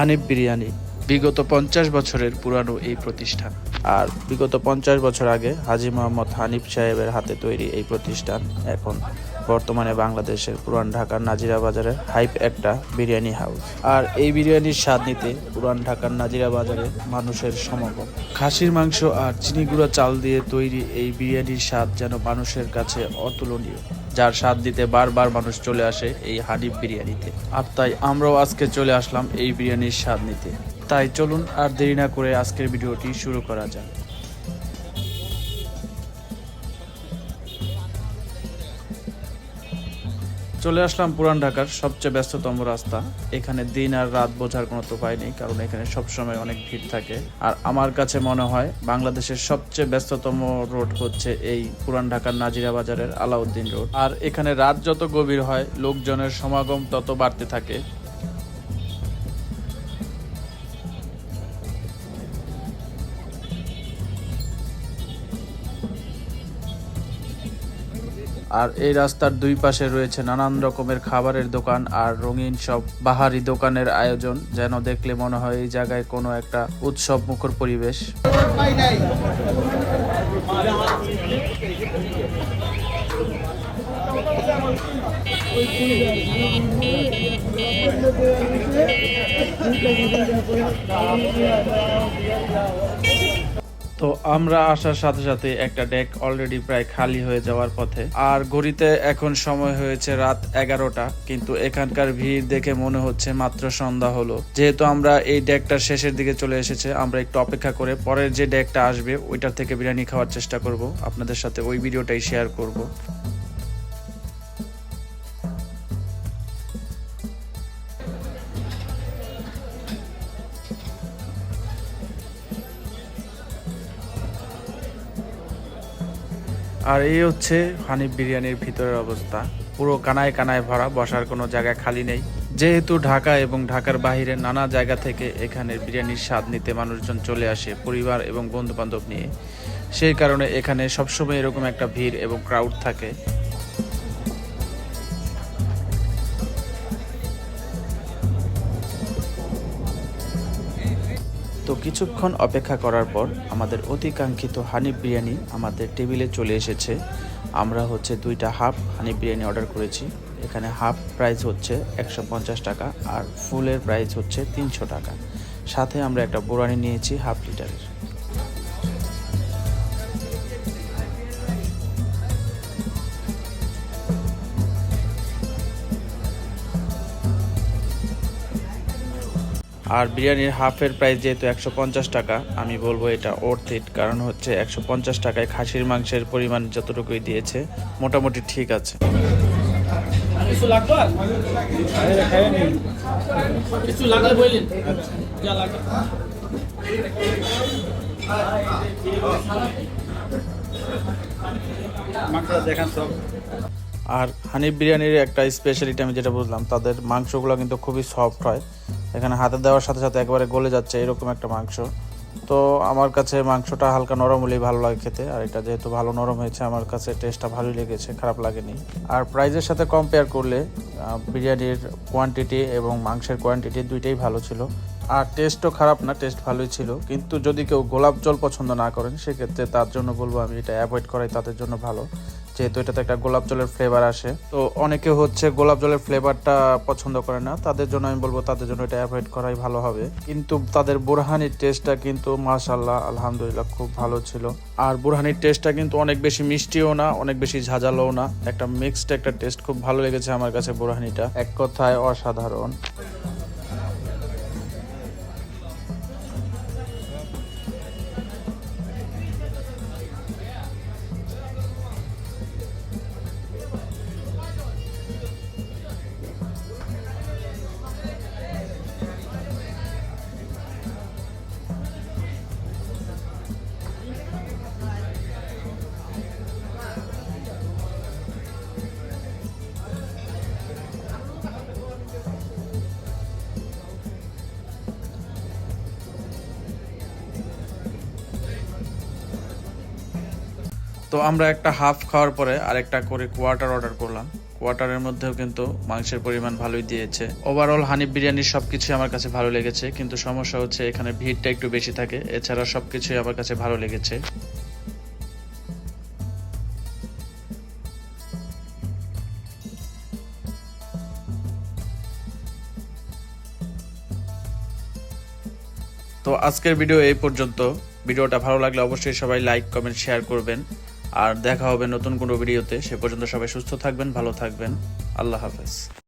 হানিফ বিরিয়ানি। বিগত পঞ্চাশ বছরের পুরানো এই প্রতিষ্ঠান। আর বিগত পঞ্চাশ বছর আগে হাজি মোহাম্মদ হানিফ সাহেবের হাতে তৈরি এই প্রতিষ্ঠান এখন বর্তমানে বাংলাদেশের পুরান ঢাকার নাজিরা বাজারের হাইপ একটা বিরিয়ানি হাউস। আর এই বিরিয়ানির স্বাদ নিতে পুরান ঢাকার নাজিরা বাজারে মানুষের সমাগম খাসির মাংস আর চিনি গুঁড়া চাল দিয়ে তৈরি এই বিরিয়ানির স্বাদ যেন মানুষের কাছে অতুলনীয়, যার স্বাদ দিতে বারবার মানুষ চলে আসে এই হানিফ বিরিয়ানিতে। আর তাই আমরাও আজকে চলে আসলাম এই বিরিয়ানির স্বাদ নিতে। তাই চলুন আর দেরি না করে আজকের ভিডিওটি শুরু করা যাক। চলে আসলাম পুরান ঢাকার সবচেয়ে ব্যস্ততম রাস্তা। এখানে দিন আর রাত বোঝার কোনো উপায় নেই, কারণ এখানে সবসময় অনেক ভিড় থাকে। আর আমার কাছে মনে হয় বাংলাদেশের সবচেয়ে ব্যস্ততম রোড হচ্ছে এই পুরান ঢাকার নাজিরা বাজারের আলাউদ্দিন রোড। আর এখানে রাত যত গভীর হয়, লোকজনের সমাগম তত বাড়তে থাকে। আর এই রাস্তার দুই পাশে রয়েছে নানান রকমের খাবারের দোকান আর রঙিন সব বাহারি দোকানের আয়োজন, যেন দেখলে মনে হয় এই জায়গায় কোনো একটা উৎসব মুখর পরিবেশ। তো আমরা আসার সাথে সাথে একটা ডেক অলরেডি প্রায় খালি হয়ে যাওয়ার পথে। আর ঘড়িতে এখন সময় হয়েছে রাত এগারোটা, কিন্তু এখানকার ভিড় দেখে মনে হচ্ছে মাত্র সন্ধ্যা হলো। যেহেতু আমরা এই ডেকটার শেষের দিকে চলে এসেছে, আমরা একটু অপেক্ষা করে পরের যে ডেকটা আসবে, ওইটার থেকে বিরিয়ানি খাওয়ার চেষ্টা করব। আপনাদের সাথে ওই ভিডিওটাই শেয়ার করব। আর এই হচ্ছে হানিফ বিরিয়ানির ভিতরের অবস্থা। পুরো কানায় কানায় ভরা, বসার কোনো জায়গা খালি নেই। যেহেতু ঢাকা এবং ঢাকার বাহিরে নানা জায়গা থেকে এখানে বিরিয়ানির স্বাদ নিতে মানুষজন চলে আসে পরিবার এবং বন্ধু বান্ধব নিয়ে। সেই কারণে এখানে সবসময় এরকম একটা ভিড় এবং ক্রাউড থাকে। তো কিছুক্ষণ অপেক্ষা করার পর আমাদের অতিকাঙ্ক্ষিত হানি বিরিয়ানি আমাদের টেবিলে চলে এসেছে। আমরা হচ্ছে দুইটা হাফ হানি বিরিয়ানি অর্ডার করেছি। এখানে হাফ প্রাইস হচ্ছে একশো পঞ্চাশ টাকা আর ফুলের প্রাইস হচ্ছে তিনশো টাকা। সাথে আমরা একটা বোরানি নিয়েছি হাফ লিটারের। আর বিরিয়ানির হাফের প্রাইস যেহেতু একশো পঞ্চাশ টাকা আমি বলব এটা ওর্থ ইট কারণ হচ্ছে একশো পঞ্চাশ টাকায় খাসির মাংসের পরিমাণ যতটুকুই দিয়েছে মোটামুটি ঠিক আছে। কিছু লাগবে? কিছু লাগলে বললেন। যা লাগবে। দেখান সব। আর হানিফ বিরিয়ানির একটা স্পেশালিটি আমি যেটা বুঝলাম তাদের মাংসগুলো কিন্তু খুবই সফট হয়। এখানে হাতে দেওয়ার সাথে সাথে একবারে গলে যাচ্ছে এরকম একটা মাংস। তো আমার কাছে মাংসটা হালকা নরম হলেই ভালো লাগে খেতে, আর এটা যেহেতু ভালো নরম হয়েছে, আমার কাছে টেস্টটা ভালোই লেগেছে, খারাপ লাগেনি। আর প্রাইজের সাথে কম্পেয়ার করলে বিরিয়ানির কোয়ান্টিটি এবং মাংসের কোয়ান্টিটি দুইটাই ভালো ছিল। আর টেস্টও খারাপ না টেস্ট ভালোই ছিল। কিন্তু যদি কেউ গোলাপ জল পছন্দ না করেন, সেক্ষেত্রে তার জন্য বলব আমি এটা অ্যাভয়েড করাই তাদের জন্য ভালো। যেহেতু এটাতে একটা গোলাপ জলের ফ্লেভার আসে, তো অনেকে হচ্ছে গোলাপ জলের ফ্লেভারটা পছন্দ করে না। তাদের জন্য আমি বলব তাদের জন্য এটা অ্যাভয়েড করাই ভালো হবে। কিন্তু তাদের বুরহানির টেস্টটা কিন্তু মাশাল্লাহ আলহামদুলিল্লাহ খুব ভালো ছিল। আর বুরহানির টেস্টটা কিন্তু অনেক বেশি মিষ্টিও না, অনেক বেশি ঝাঁঝালোও না। একটা মিক্সড একটা টেস্ট খুব ভালো লেগেছে আমার কাছে বুরহানিটা এক কথায় অসাধারণ। তো আমরা একটা হাফ খাওয়ার পরে আরেকটা করে কোয়ার্টার অর্ডার করলাম। কোয়ার্টারের মধ্যেও কিন্তু মাংসের পরিমাণ ভালোই দিয়েছে। ওভারঅল হানিফ বিরিয়ানির সবকিছুই আমার কাছে ভালো লেগেছে, কিন্তু সমস্যা হচ্ছে এখানে ভিড়টা একটু বেশি থাকে। এছাড়া সবকিছুই আমার কাছে ভালো লেগেছে। তো আজকের ভিডিও এই পর্যন্ত। ভিডিওটা ভালো লাগলে অবশ্যই সবাই লাইক কমেন্ট শেয়ার করবেন। আর দেখা হবে নতুন কোনো ভিডিওতে। সে পর্যন্ত সবাই সুস্থ থাকবেন, ভালো থাকবেন। আল্লাহ হাফেজ।